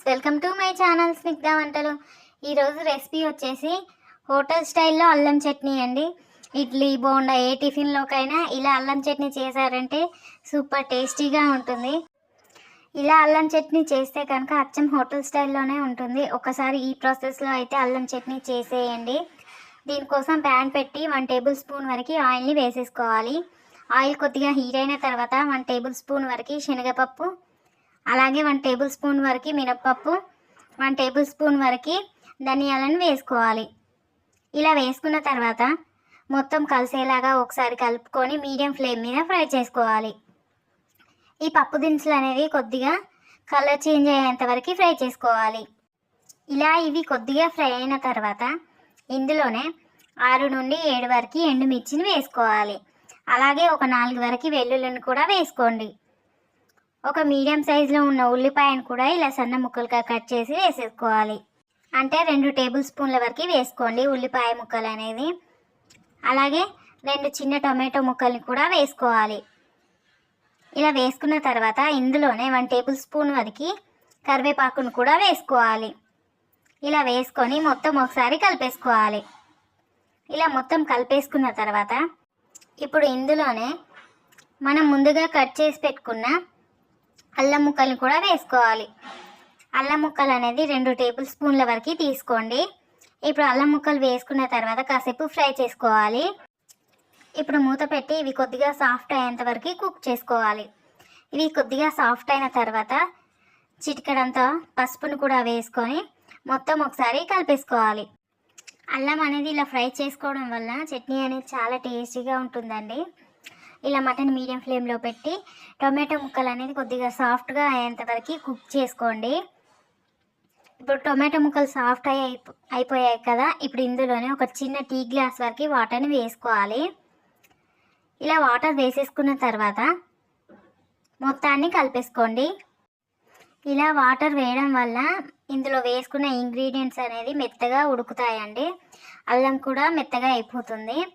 Friends welcome to my channel Snigdha వంటలు ఈరోజు recipe వచ్చేసి హోటల్ స్టైల్లో అల్లం చట్నీ అండి. ఇడ్లీ బోండా ఏ టిఫిన్లోకైనా ఇలా అల్లం చట్నీ చేశారంటే సూపర్ టేస్టీగా ఉంటుంది. ఇలా అల్లం చట్నీ చేస్తే కనుక అచ్చం హోటల్ స్టైల్లోనే ఉంటుంది. ఒకసారి ఈ ప్రాసెస్లో అయితే అల్లం చట్నీ చేసేయండి. దీనికోసం ప్యాన్ పెట్టి వన్ టేబుల్ స్పూన్ వరకు ఆయిల్ని వేసేసుకోవాలి. ఆయిల్ కొద్దిగా హీట్ అయిన తర్వాత వన్ టేబుల్ స్పూన్ వరకు శనగపప్పు అలాగే వన్ టేబుల్ స్పూన్ వరకు మినప్పప్పు వన్ టేబుల్ స్పూన్ వరకు ధనియాలను వేసుకోవాలి. ఇలా వేసుకున్న తర్వాత మొత్తం కలిసేలాగా ఒకసారి కలుపుకొని మీడియం ఫ్లేమ్ మీద ఫ్రై చేసుకోవాలి. ఈ పప్పు దినుసులు అనేవి కొద్దిగా కలర్ చేంజ్ అయ్యేంత వరకు ఫ్రై చేసుకోవాలి. ఇలా ఇవి కొద్దిగా ఫ్రై అయిన తర్వాత ఇందులోనే ఆరు నుండి ఏడు వరకు ఎండుమిర్చిని వేసుకోవాలి. అలాగే ఒక నాలుగు వరకు వెల్లుల్లిని కూడా వేసుకోండి. ఒక మీడియం సైజులో ఉన్న ఉల్లిపాయను కూడా ఇలా సన్న ముక్కలుగా కట్ చేసి వేసేసుకోవాలి. అంటే రెండు టేబుల్ స్పూన్ల వరకు వేసుకోండి ఉల్లిపాయ ముక్కలు అనేది. అలాగే రెండు చిన్న టొమాటో ముక్కల్ని కూడా వేసుకోవాలి. ఇలా వేసుకున్న తర్వాత ఇందులోనే వన్ టేబుల్ స్పూన్ వరకు కరివేపాకును కూడా వేసుకోవాలి. ఇలా వేసుకొని మొత్తం ఒకసారి కలిపేసుకోవాలి. ఇలా మొత్తం కలిపేసుకున్న తర్వాత ఇప్పుడు ఇందులోనే మనం ముందుగా కట్ చేసి పెట్టుకున్న అల్లం ముక్కల్ని కూడా వేసుకోవాలి. అల్లం ముక్కలు అనేది రెండు టేబుల్ స్పూన్ల వరకు తీసుకోండి. ఇప్పుడు అల్లం ముక్కలు వేసుకున్న తర్వాత కాసేపు ఫ్రై చేసుకోవాలి. ఇప్పుడు మూత పెట్టి ఇవి కొద్దిగా సాఫ్ట్ అయ్యేంత వరకు కుక్ చేసుకోవాలి. ఇవి కొద్దిగా సాఫ్ట్ అయిన తర్వాత చిటికడంతా పసుపును కూడా వేసుకొని మొత్తం ఒకసారి కలిపేసుకోవాలి. అల్లం అనేది ఇలా ఫ్రై చేసుకోవడం వల్ల చట్నీ అనేది చాలా టేస్టీగా ఉంటుందండి. ఇలా మటన్ మీడియం ఫ్లేమ్లో పెట్టి టొమాటో ముక్కలు అనేది కొద్దిగా సాఫ్ట్గా అయ్యేంతవరకు కుక్ చేసుకోండి. ఇప్పుడు టొమాటో ముక్కలు సాఫ్ట్ అయ్యి అయిపో- అయిపోయాయి కదా ఇప్పుడు ఇందులోనే ఒక చిన్న టీ గ్లాస్ వరకు వాటర్ని వేసుకోవాలి. ఇలా వాటర్ వేసేసుకున్న తర్వాత మొత్తాన్ని కలిపేసుకోండి. ఇలా వాటర్ వేయడం వల్ల ఇందులో వేసుకున్న ఇంగ్రీడియంట్స్ అనేది మెత్తగా ఉడుకుతాయండి. అల్లం కూడా మెత్తగా అయిపోతుంది.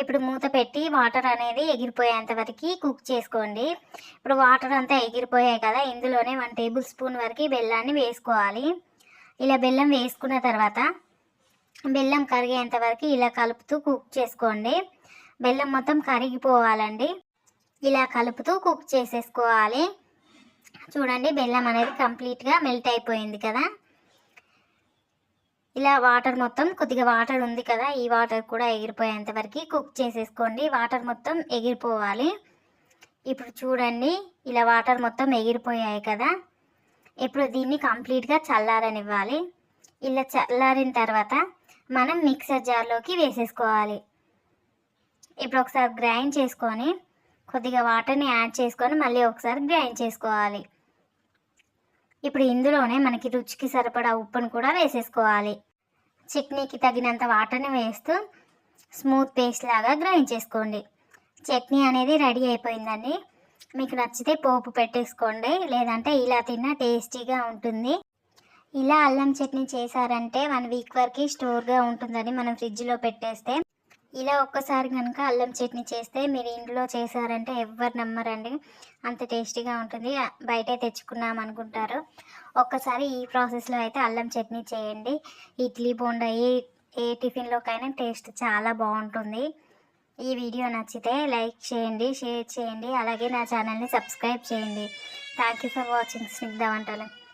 ఇప్పుడు మూత పెట్టి వాటర్ అనేది ఎగిరిపోయేంత వరకు కుక్ చేసుకోండి. ఇప్పుడు వాటర్ అంతా ఎగిరిపోయాయి కదా ఇందులోనే వన్ టేబుల్ స్పూన్ వరకు బెల్లాన్ని వేసుకోవాలి. ఇలా బెల్లం వేసుకున్న తర్వాత బెల్లం కరిగేంత వరకు ఇలా కలుపుతూ కుక్ చేసుకోండి. బెల్లం మొత్తం కరిగిపోవాలండి. ఇలా కలుపుతూ కుక్ చేసేసుకోవాలి. చూడండి బెల్లం అనేది కంప్లీట్గా మెల్ట్ అయిపోయింది కదా. ఇలా వాటర్ మొత్తం కొద్దిగా వాటర్ ఉంది కదా ఈ వాటర్ కూడా ఎగిరిపోయేంత వరకు కుక్ చేసేసుకోండి. వాటర్ మొత్తం ఎగిరిపోవాలి. ఇప్పుడు చూడండి ఇలా వాటర్ మొత్తం ఎగిరిపోయాయి కదా. ఇప్పుడు దీన్ని కంప్లీట్గా చల్లారనివ్వాలి. ఇలా చల్లారిన తర్వాత మనం మిక్సర్ జార్లోకి వేసేసుకోవాలి. ఇప్పుడు ఒకసారి గ్రైండ్ చేసుకొని కొద్దిగా వాటర్ని యాడ్ చేసుకొని మళ్ళీ ఒకసారి గ్రైండ్ చేసుకోవాలి. ఇప్పుడు ఇందులోనే మనకి రుచికి సరిపడా ఉప్పును కూడా వేసేసుకోవాలి. చట్నీకి తగినంత వాటర్ని వేస్తూ స్మూత్ పేస్ట్ లాగా గ్రైండ్ చేసుకోండి. చట్నీ అనేది రెడీ అయిపోయిందండి. మీకు నచ్చితే పోపు పెట్టేసుకోండి లేదంటే ఇలా తిన్నా టేస్టీగా ఉంటుంది. ఇలా అల్లం చట్నీ చేశారంటే వన్ వీక్ వరకు స్టోర్గా ఉంటుందని మనం ఫ్రిడ్జ్లో పెట్టేస్తే ఇలా ఒక్కసారి కనుక అల్లం చట్నీ చేస్తే మీరు ఇంట్లో చేశారంటే ఎవ్వరు నమ్మరండి. అంత టేస్టీగా ఉంటుంది. బయటే తెచ్చుకున్నాం అనుకుంటారు. ఒక్కసారి ఈ ప్రాసెస్లో అయితే అల్లం చట్నీ చేయండి. ఇడ్లీ బోండా ఏ ఏ టిఫిన్లోకైనా టేస్ట్ చాలా బాగుంటుంది. ఈ వీడియో నచ్చితే లైక్ చేయండి షేర్ చేయండి. అలాగే నా ఛానల్ని సబ్స్క్రైబ్ చేయండి. Thank you for watching. Snigdha వంటలు.